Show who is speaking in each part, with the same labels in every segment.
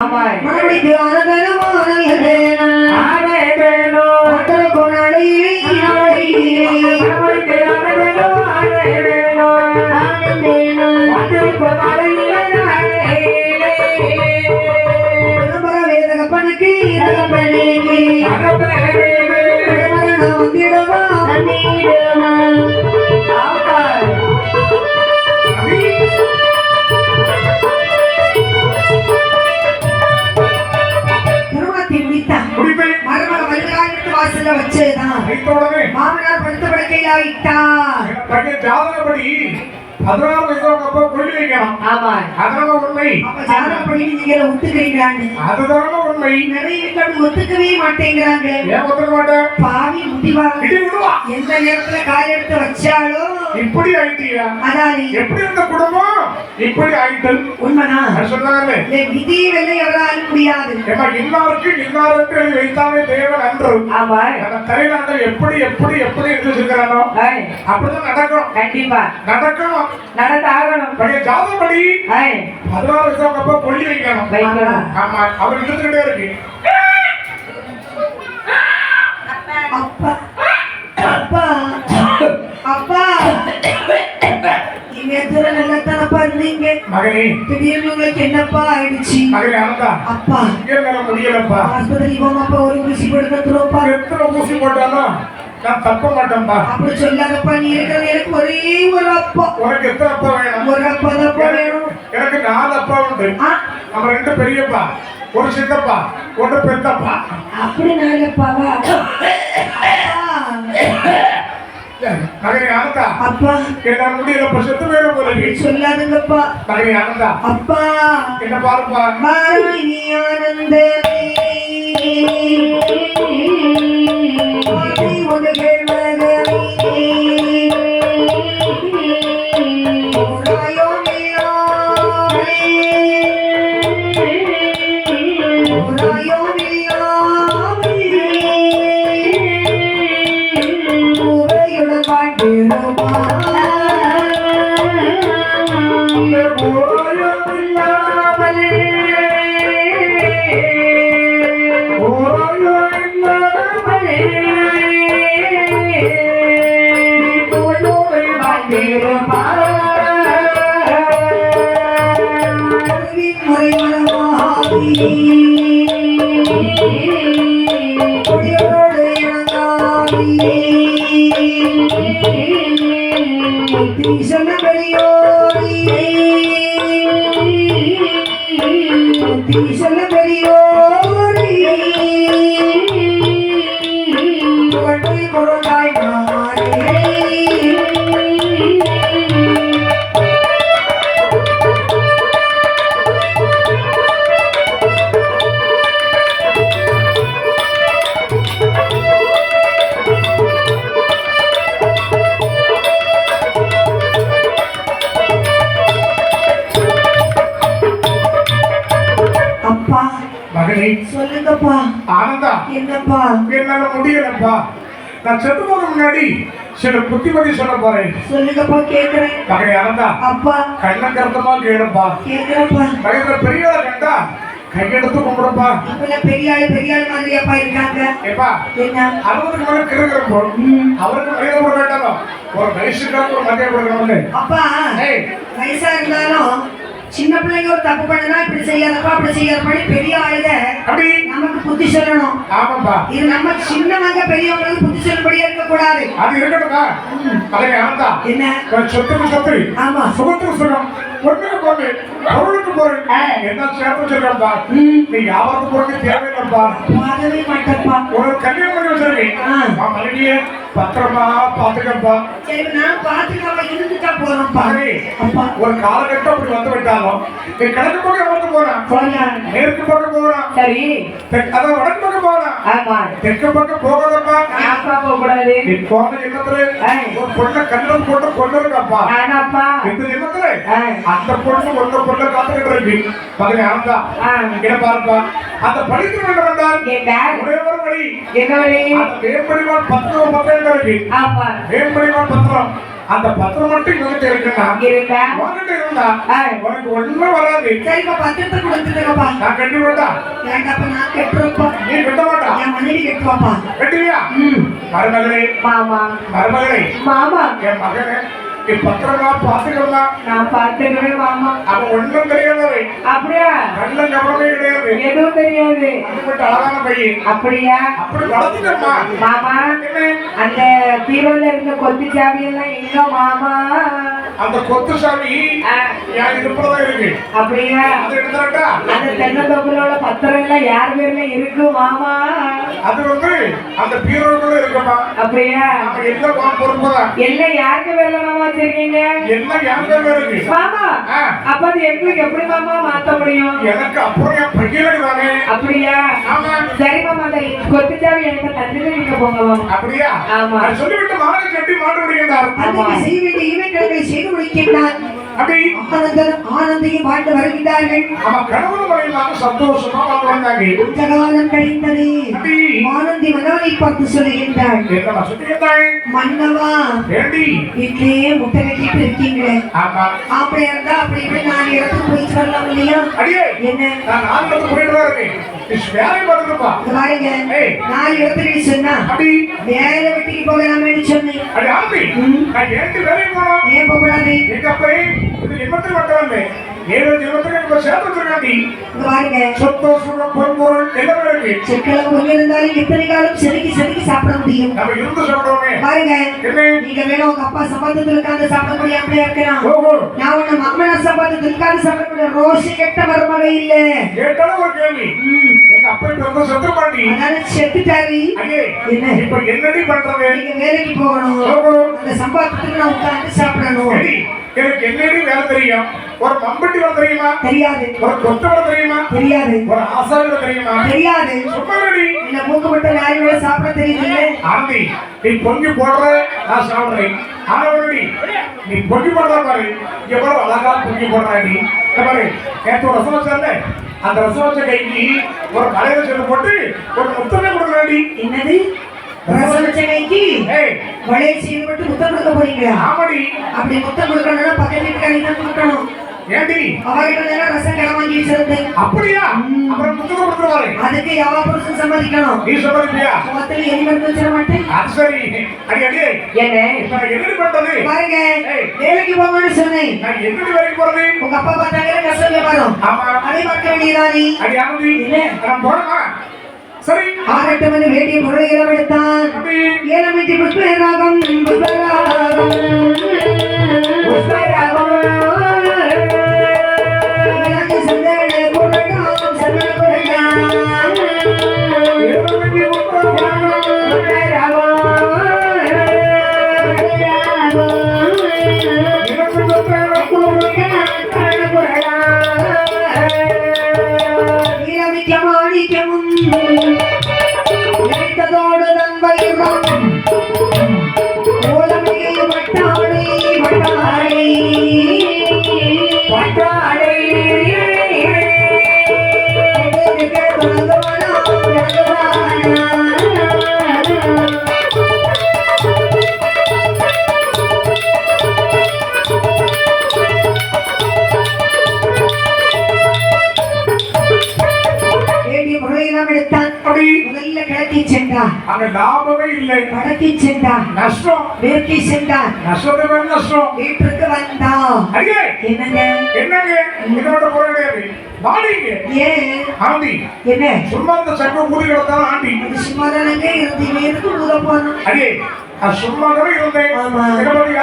Speaker 1: மறுபடிக்கு அனதனமோ நல்லதேனா. ஒருத்தருக்கு நடையிலே படுக்கையாயிட்டார்
Speaker 2: ஜாதகப்படி பதினாறு வயசுக்கு அப்ப கொள்ளி வைக்கணும் அதனால உண்மை.
Speaker 1: ஜாதகப்படி நீங்க? ஒத்துக்கிறீங்களான்னு
Speaker 2: அதுதான உண்மை
Speaker 1: நிறைய வீட்டுல ஒத்துக்கவே மாட்டேங்கிறாங்க
Speaker 2: ஏன் ஒத்துக்க மாட்டேன்
Speaker 1: பாவி முடிவா
Speaker 2: இடி விடுவா.
Speaker 1: எந்த நேரத்துல கால் எடுத்து வச்சாலோ.
Speaker 2: இப்படி ஆயிட்டியா?
Speaker 1: அதானே.
Speaker 2: எப்படி இருந்த குடும்பம்? இப்படி ஆயிட்டு.
Speaker 1: உண்மைதான்.
Speaker 2: சொன்னாங்க
Speaker 1: இந்த விதி வெள்ளை எவராலும் முடியாது.
Speaker 2: ஏமா இன்னாருக்கு இன்னாருக்கு வைத்தாலே தேவன் அன்று.
Speaker 3: ஆமா.
Speaker 2: நம்ம தலைநாட்டில் எப்படி எப்படி எப்படி இருந்து வச்சிருக்கிறானோ
Speaker 3: ஏய்,
Speaker 2: அப்படிதான் நடக்கும்.
Speaker 3: கண்டிப்பா.
Speaker 2: நடக்கணும்.
Speaker 3: நடந்து ஆகணும்
Speaker 2: பழைய ஜாதகப்படி
Speaker 3: ஏய்,
Speaker 2: பதினாறு வயசுக்கு அப்ப கொள்ளி வைக்கணும்.
Speaker 3: வைக்கணும்.
Speaker 2: ஆமா. அவர் இருந்துகிட்டே இருக்கு
Speaker 1: அப்பா. அப்பா. அப்பா. நீங்க எத்தனை நல்லத்தனப்பா இருந்தீங்க?
Speaker 2: மகனே.
Speaker 1: திடீர்னு உங்களுக்கு என்னப்பா ஆயிடுச்சு?
Speaker 2: மகனே அனந்தா
Speaker 1: அப்பா.
Speaker 2: என்னால முடியலப்பா.
Speaker 1: ஆஸ்பத்திரி போமாப்பா ஒரு ஊசி கொடுத்துருப்பா
Speaker 2: எத்தனை ஊசி போட்டாலும் நான் தப்ப மாட்டேன்பா
Speaker 1: அப்படி சொல்லாதப்பா நீ இருக்கிற எனக்கு ஒரே ஒரு அப்பா.
Speaker 2: உனக்கு எத்தனை அப்பா வேணும்?
Speaker 1: ஒரு அப்பா தப்பா வேணும்.
Speaker 2: எனக்கு நாலு அப்பா உண்டு.
Speaker 1: ஆ,
Speaker 2: நம்ம ரெண்டு பெரியப்பா. ஒரு சித்தப்பா ஒன்று பெத்தப்பா.
Speaker 1: அப்படி நாளப்பாவா அப்பா.
Speaker 2: மகனே ஆனந்தா
Speaker 1: அப்பா.
Speaker 2: என்னால முடியலப்பா செத்து வேற போறீங்க
Speaker 1: சொல்லாதுங்கப்பா.
Speaker 2: மகனே ஆனந்தா
Speaker 1: அப்பா.
Speaker 2: என்ன பாருப்பா.
Speaker 1: அப்பா என்னப்பா?
Speaker 2: என்னால முடியலப்பா. நான் செத்து போக முன்னாடி சில புத்திமதி சொல்ல போறேன்.
Speaker 1: சொல்லுங்கப்பா கேக்குறேன்.
Speaker 2: ஆனந்தா
Speaker 1: அப்பா.
Speaker 2: கண்ண கருத்தமா கேளுப்பா.
Speaker 1: கேக்குறப்பா
Speaker 2: மகேந்திர பெரியவரை கண்டா கையெடுத்து கும்பிடுப்பா
Speaker 1: இப்பெல்லாம் பெரிய ஆளு பெரிய ஆளு மாதிரியாப்பா இருக்காங்க.
Speaker 2: ஏப்பா
Speaker 1: என்ன?
Speaker 2: அறுபதுக்கு மேல கிருக்கிறப்போ அவருக்கு மரியாதை கொடுக்க வேண்டாமோ? ஒரு வயசுக்காக ஒரு மரியாதை கொடுக்கணும்னு.
Speaker 1: அப்பா வயசா இருந்தாலும் சின்ன பிள்ளைங்க ஒரு தப்பு பண்ணுனா இப்படி செய்யாதப்பா அப்படி செய்யாதப்படி பெரிய ஆளுங்க
Speaker 2: அப்படி?
Speaker 1: நமக்கு புத்தி சொல்லணும்.
Speaker 2: ஆமாப்பா.
Speaker 1: இது நம்ம சின்னவங்க பெரியவங்களுக்கு புத்தி சொல்லும்படியா இருக்க கூடாது
Speaker 2: அது இருக்கட்டும்ப்பா. மகனே ஆனந்தா
Speaker 1: என்ன?
Speaker 2: சொத்துக்கு சொத்து.
Speaker 1: ஆமா.
Speaker 2: சுகத்துக்கு சுகம். பொண்ணுக்கு பொண்ணு. பொருளுக்கு பொருள். என்ன சேர்த்து வச்சிருக்கப்பா நீ யாவருக்கு பொருளுக்கு தேவையில்லைப்பா.
Speaker 1: வாங்கவே மாட்டப்பா
Speaker 2: ஒரு கல்யாணம் மனைவிய பத்திரமா பாத்துக்கப்பா
Speaker 1: சரி நான் பாத்துக்காம இருந்துட்டா
Speaker 2: மகனே
Speaker 1: அப்பா.
Speaker 2: ஒரு காலகட்டம் அப்படி வந்து விட்டாலும் நீ கிழக்கு பக்கம் வந்து போறான்.
Speaker 1: போலாம்
Speaker 2: மேற்கு பக்கம் போறான்.
Speaker 3: சரி.
Speaker 2: அதான் வடக்கு பக்கம் போறான்.
Speaker 3: ஆமா.
Speaker 2: தெற்கு பக்கம் போகாதப்பா
Speaker 3: யாப்பா போக கூடாது
Speaker 2: நீ போன எண்ணத்துல
Speaker 3: ஏய்.
Speaker 2: ஒரு பொண்ணை கண்ணம் போட்டு கொண்டு இருக்கப்பா.
Speaker 3: ஆனாப்பா.
Speaker 2: இந்த
Speaker 3: ஏய்.
Speaker 2: அந்த பொண்ணு ஒன்ன பொண்ணை காத்துக்கிட்டு இருக்கு மகனே ஆனந்தா
Speaker 3: ஆ.
Speaker 2: இங்க பாருப்பா அந்த வேண்டும் என்றால்
Speaker 3: என்ன
Speaker 2: ஒரே ஒரு வழி
Speaker 3: என்ன வழி?
Speaker 2: அந்த மேம்படிவான் பத்திரம் பத்திரம் இருக்கு
Speaker 3: ஆமா.
Speaker 2: மேம்படிவான் பத்திரம். அந்த பத்திரம் மட்டும் இவங்கிட்ட இருக்குன்னா
Speaker 3: இருக்கா
Speaker 2: உன்கிட்ட இருந்தா. உனக்கு ஒண்ணும் வராது.
Speaker 1: சரிப்பா பத்திரத்தை கொடுத்துருக்கப்பா
Speaker 2: நான் கட்டி விட்டா
Speaker 1: ஏன்டாப்பா நான் கட்டுறப்பா?
Speaker 2: நீ கட்ட மாட்டா?
Speaker 1: என் மனைவி கட்டுவாப்பா.
Speaker 2: கட்டுவியா? மருமகளே.
Speaker 3: மாமா.
Speaker 2: மருமகளே.
Speaker 3: மாமா.
Speaker 2: என் மகனே. நீ பத்திரமா பாத்துக்கிறதா
Speaker 3: நான் பார்த்துக்கிறேன் மாமா.
Speaker 2: அவன் ஒண்ணும் தெரியாதவை
Speaker 3: அப்படியா?
Speaker 2: நல்ல கவனமே கிடையாது.
Speaker 3: எதுவும் தெரியாது
Speaker 2: மட்டும் அழகான பையன்.
Speaker 3: அப்படியா?
Speaker 2: அப்படி வளர்த்துட்டம்மா
Speaker 3: மாமா அந்த பீரோல இருந்த கொத்து சாவி எல்லாம் எங்க மாமா?
Speaker 2: அந்த கொத்து
Speaker 3: ஆ,
Speaker 2: என் இடுப்புலதான் இருக்கு.
Speaker 3: அப்படியா?
Speaker 2: அது எடுத்துட்டா
Speaker 3: அந்த தென்னந்தோப்புலோட பத்திரம் எல்லாம் யார் பேர்ல இருக்கு மாமா?
Speaker 2: அது வந்து அந்த பீரோக்குள்ள இருக்குமா?
Speaker 3: அப்படியா?
Speaker 2: பொறுப்புதான்?
Speaker 3: எல்லாம் யாருக்கு பேர்ல மாமா வச்சிருக்கீங்க
Speaker 2: எல்லாம் என் பேர்ல இருக்கு?
Speaker 3: மாமா. அப்ப அது எங்களுக்கு எப்படி மாமா மாத்த முடியும்?
Speaker 2: எனக்கு அப்புறம் என் பையனுக்கு தானே.
Speaker 3: அப்படியா?
Speaker 2: ஆமா.
Speaker 3: சரி மாமா அந்த கொத்து சாவி என்கிட்ட தந்துட்டு நீங்க போங்க மாமா.
Speaker 2: அப்படியா?
Speaker 3: ஆமா.
Speaker 2: சொல்லிவிட்டு மகனை கட்டி மாட்டு விடுகின்றார்
Speaker 1: செய்ய வேண்டிய ஈவேட்டங்களை செய்து முடிக்கின்றார்.
Speaker 2: அப்படி
Speaker 1: ஆனந்தன் ஆனந்தையும் வாழ்ந்து வருகின்றார்கள்
Speaker 2: அவன் கணவன் மனைவியாக சந்தோஷமா வாழ்ந்து வந்தாங்க
Speaker 1: கொஞ்ச காலம்
Speaker 2: அப்படி
Speaker 1: ஆனந்தி மன்னவனை பார்த்து சொல்லுகின்றாள் மன்னவா வீட்டிலேயே முட்டை கட்டிட்டு இருக்கீங்களே
Speaker 2: ஆமா.
Speaker 1: அப்படி இருந்தா அப்படி இப்படி நாலு இடத்துக்கு போய் சொல்லலாம் இல்லையா?
Speaker 2: அடியே
Speaker 1: என்ன?
Speaker 2: நான் நாலு இடத்துக்கு போயிட்டு தான் இருக்கேன். நீ வேலை பார்த்துப்பா
Speaker 1: இங்க பாருங்க
Speaker 2: ஏய்.
Speaker 1: நாலு இடத்துக்கு நீ சொன்னா
Speaker 2: அப்படி
Speaker 1: வேலை வெட்டிக்கு போகலாமேன்னு சொன்னேன்
Speaker 2: அடி ஆம்பி நான் ஏண்டி வேலைக்கு போனோம்
Speaker 1: ஏன் போகக்கூடாது
Speaker 2: எங்க அப்பே இது எண்பத்தி மட்டும் ஏழு எண்பத்தி ரெண்டு சேர்த்து வச்சிருக்காண்டி
Speaker 1: இங்க பாருங்க.
Speaker 2: சொத்தோ சுகம் பொன்பொருள் எல்லாமே இருக்கு
Speaker 1: சிக்கலம் கொஞ்சம் இருந்தாலும் எத்தனை காலம் செதுக்கி செதுக்கி சாப்பிட முடியும்.
Speaker 2: நம்ம இருந்து சாப்பிடுவோமே.
Speaker 1: பாருங்க. நீங்க வேணும் உங்க அப்பா சம்பந்தத்தில் உட்கார்ந்து சாப்பிடக்கூடிய அப்படியே இருக்கலாம்.
Speaker 2: ஓஹோ.
Speaker 1: நான் உன்ன மம்மனா சம்பந்தத்தில் உட்கார்ந்து சாப்பிடக்கூடிய ரோசி கெட்ட மருமகை இல்ல.
Speaker 2: கேட்டாலும் ஒரு கேள்வி. எங்க அப்பா இப்ப வந்து செத்து மாட்டி
Speaker 1: அதனால செத்துட்டாரு.
Speaker 2: அடியே
Speaker 1: என்ன?
Speaker 2: இப்ப என்னடி பண்றது?
Speaker 1: நீங்க வேலைக்கு போகணும்.
Speaker 2: ஓஹோ.
Speaker 1: அந்த சம்பாதத்துக்கு நான் உட்கார்ந்து சாப்பிடணும்.
Speaker 2: எனக்கு என்னடி வேலை தெரியும்? ஒரு மம்பட்டி வேலை தெரியுமா?
Speaker 1: தெரியாது.
Speaker 2: ஒரு கொத்த வேலை தெரியுமா?
Speaker 1: தெரியாது.
Speaker 2: ஒரு ஆசாரி வேலை தெரியுமா?
Speaker 1: தெரியாது.
Speaker 2: சும்மா ரெடி
Speaker 1: இந்த மூக்கு மட்டும் வேலை சாப்பிட தெரியுது
Speaker 2: ஆண்டி நீ பொங்கி போடுற நான் சாப்பிடுறேன். ஆனா ஒருடி நீ பொங்கி போடுற பாரு. எவ்வளவு அழகா பொங்கி போடுறா நீ. பாரு நேற்று ரசம் வச்சார்ல? அந்த ரசம் வச்ச கைக்கு ஒரு கலையில சென்று போட்டு ஒரு முத்தமே கொடுக்குறாடி
Speaker 1: என்னது? ரசவச்சனைக்கு
Speaker 2: ஏய்.
Speaker 1: வளைய செய்து மட்டும் முத்தம் கொடுக்க போறீங்களா?
Speaker 2: ஆமாடி.
Speaker 1: அப்படி முத்தம் கொடுக்கணும்னா பக்கத்து வீட்டுக்காரங்க தான் கொடுக்கணும்?
Speaker 2: ஏண்டி?
Speaker 1: அவர்கிட்ட எல்லாம் ரசம் கடை வாங்கி வச்சிருந்து
Speaker 2: அப்படியா? அப்புறம் முத்தத்தை கொடுத்துருவாரு
Speaker 1: அதுக்கு எவ்வளவு புருஷன் சம்மதிக்கணும்?
Speaker 2: நீ சொல்லியா
Speaker 1: முகத்துல எலி மருந்து வச்சிட மாட்டேன்.
Speaker 2: அது சரி. அடி அடி.
Speaker 3: என்ன?
Speaker 2: என்னடி பண்றது?
Speaker 1: பாருங்க. வேலைக்கு போங்கன்னு சொன்னேன்.
Speaker 2: நான் என்னடி வேலைக்கு போறது?
Speaker 1: உங்க அப்பா பார்த்தாங்க கஷ்டம்
Speaker 2: ஆமா.
Speaker 1: அதை பார்க்க வேண்டியதானே
Speaker 2: அடி ஆனந்தி
Speaker 1: இல்ல.
Speaker 2: நான் போறேமா சரி.
Speaker 1: ஆகட்டு மணி வேண்டிய பொருளை ஏழமிட்டி புஷ்பராகம் புஷ்பராகம் புஷ்பராகம் மாணிக்கமும் நினைத்ததோடு நண்பயிரும்
Speaker 2: அங்க லாபமே இல்லை.
Speaker 1: வடக்கி சென்றான்.
Speaker 2: நஷ்டம்.
Speaker 1: மேற்கி சென்றான்.
Speaker 2: நஷ்டத்தை மேல நஷ்டம்.
Speaker 1: வீட்டிற்கு வந்தான். என்னங்க?
Speaker 2: என்னங்க? இதோட கிடையாது வாடிங்க.
Speaker 1: ஏன்?
Speaker 2: ஆண்டி.
Speaker 1: என்ன?
Speaker 2: சும்மா இந்த சட்டம் ஊதி கிடத்தாலும் ஆண்டி.
Speaker 1: அது சும்மாதானங்க இருந்தீங்க எதுக்கு உள்ள போகணும்.
Speaker 2: நான் சும்மா தானே இருந்தேன். என்ன பண்ணி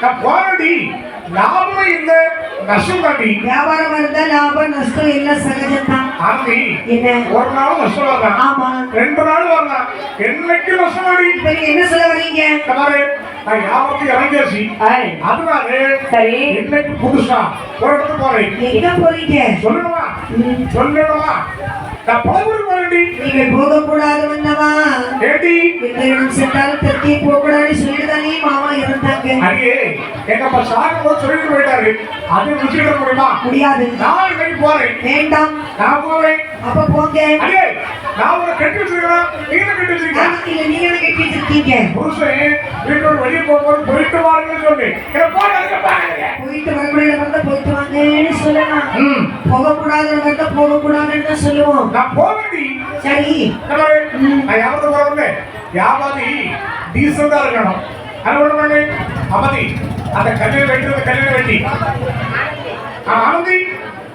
Speaker 2: நான் போறடி லாபமே இல்லை. நஷ்டம் தாண்டி
Speaker 1: வியாபாரம் இருந்தா லாபம் நஷ்டம் எல்லாம் சகஜம்தான்.
Speaker 2: ஆண்டி
Speaker 1: என்ன?
Speaker 2: ஒரு நாள் நஷ்டம் வரலாம்
Speaker 1: ஆமா.
Speaker 2: ரெண்டு நாள் வரலாம் என்னைக்கு நஷ்டம்
Speaker 1: நீங்க என்ன சொல்ல வரீங்க?
Speaker 2: நான் ஞாபகத்துக்கு இறங்கியாச்சு அதனால
Speaker 3: சரி.
Speaker 2: இன்னைக்கு புதுசா ஒரு இடத்துக்கு போறேன்.
Speaker 1: எங்க போறீங்க?
Speaker 2: சொல்லணுமா. சொல்லணுமா நான் போறேன் போகணும்டி
Speaker 1: நீங்கள் போகக்கூடாது வந்தவா?
Speaker 2: ஏடி
Speaker 1: எந்த இடம் சென்றாலும் தெற்கே போகக்கூடாதுன்னு சொல்லிட்டுதானே மாமா இருந்தாங்க
Speaker 2: அடியே எங்கப்பா சாகும் போது சொல்லிட்டு போயிட்டாரு. அது முடிச்சுக்கிட முடியுமா?
Speaker 1: முடியாது.
Speaker 2: நான் இன்னைக்கு போறேன்.
Speaker 1: வேண்டாம்.
Speaker 2: நான் போவேன்
Speaker 1: அப்ப போங்க.
Speaker 2: நான் உங்களை கட்டி வச்சிருக்கிறேன் நீங்க கட்டி வச்சிருக்கீங்க.
Speaker 1: நீங்க கட்டி வச்சிருக்கீங்க.
Speaker 2: புருஷன் வீட்டோட வெளியே போகும்போது போயிட்டு வாருங்கன்னு சொல்லி. பாருங்க.
Speaker 1: போயிட்டு வரக்கூடிய வந்தா போயிட்டு வாங்கன்னு சொல்லலாம்
Speaker 2: ம்.
Speaker 1: போகக்கூடாதுன்னு வந்தா போகக்கூடாதுன்னு தான் சொல்லுவோம்.
Speaker 2: நான் போவேண்டி
Speaker 1: சரி.
Speaker 2: நான் யாவது போறதில்ல யாவாதி டீசெண்டா இருக்கணும். அது ஒண்ணு அமதி அந்த கல்லில் வெட்டுறது கல்லில் வெட்டி.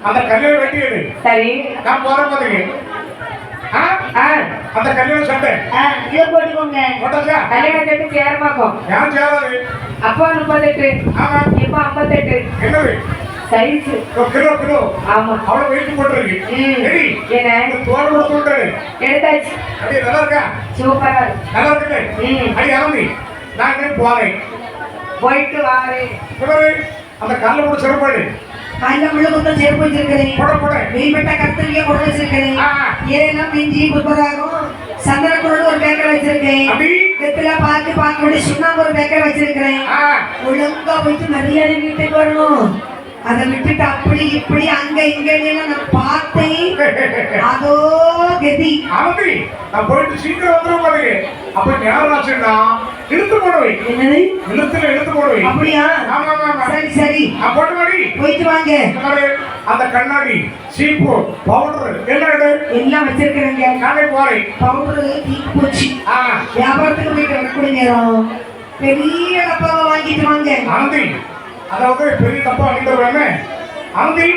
Speaker 2: அந்த கல்லில் வெட்டியது
Speaker 3: சரி.
Speaker 2: நான் ஆ?
Speaker 3: ஆ.
Speaker 2: அந்த கல்யாண சட்டை.
Speaker 1: இதை போட்டுக்கோங்க.
Speaker 2: போட்டாச்சா?
Speaker 3: கல்யாணம் கட்டு சேரமாக்கும்
Speaker 2: ஏன் சேராது?
Speaker 3: அப்போ முப்பத்தெட்டு.
Speaker 2: ஆமா
Speaker 3: இப்போ ஐம்பத்தெட்டு.
Speaker 2: என்னது?
Speaker 3: சைஸ்.
Speaker 2: Kilo kilo.
Speaker 3: ஆமா.
Speaker 2: அவ்வளவு வெயிட் போட்டிருக்கு. எடி
Speaker 3: என்ன?
Speaker 2: தோல் கொடுத்து விட்டாரு
Speaker 3: எடுத்தாச்சு.
Speaker 2: அப்படியே நல்லா இருக்கா?
Speaker 3: சூப்பரா இருக்கு.
Speaker 2: நல்லா இருக்குல்ல?
Speaker 3: ம்.
Speaker 2: அடி ஆனந்தி நான் போறேன்.
Speaker 3: போயிட்டு வாரு
Speaker 2: இவரு அந்த கல்ல போட்டு சிறப்பாடு.
Speaker 1: காலைல முழு மொத்தம் செருப்பு வச்சிருக்கிறேன்
Speaker 2: போட போட
Speaker 1: மேம்பட்ட கருத்தலிய கொண்டு வச்சிருக்கிறேன்
Speaker 2: ஆ.
Speaker 1: ஏலம் மிஞ்சி புஷ்பராகம் சந்தன குரல் ஒரு பேக்கர் வச்சிருக்கேன். வெத்தில பாக்கு பாக்கு சுண்ணாம்பு ஒரு பேக்கர் வச்சிருக்கிறேன். ஒழுங்கா போயிட்டு மரியாதை வீட்டுக்கு வரணும் அதை விட்டுட்டு அப்படி இப்படி அங்க இங்க நான் பார்த்தேன். அதோ கதி.
Speaker 2: ஆனந்தி நான் போயிட்டு சீக்கிரம் வந்துடும் பாருங்க. அப்ப ஞாபகம் ஆச்சுன்னா இழுத்து போடுவை
Speaker 1: என்னது?
Speaker 2: இழுத்துல இழுத்து போடுவை
Speaker 1: அப்படியா?
Speaker 2: ஆமா ஆமா
Speaker 1: சரி சரி.
Speaker 2: போட்டு மாடி
Speaker 1: போயிட்டு வாங்க.
Speaker 2: அந்த கண்ணாடி சீப்பு பவுடர் என்ன எடு.
Speaker 1: எல்லாம் வச்சிருக்கிறேங்க.
Speaker 2: நானே போறேன்.
Speaker 1: பவுடரு தீக்கு போச்சு
Speaker 2: ஆ.
Speaker 1: வியாபாரத்துக்கு போயிட்டு வரக்கூடிய நேரம். பெரிய டப்பாவை வாங்கிட்டு வாங்க.
Speaker 2: ஆனந்தி அதாவது பெரிய தப்பா வாங்கிட்டு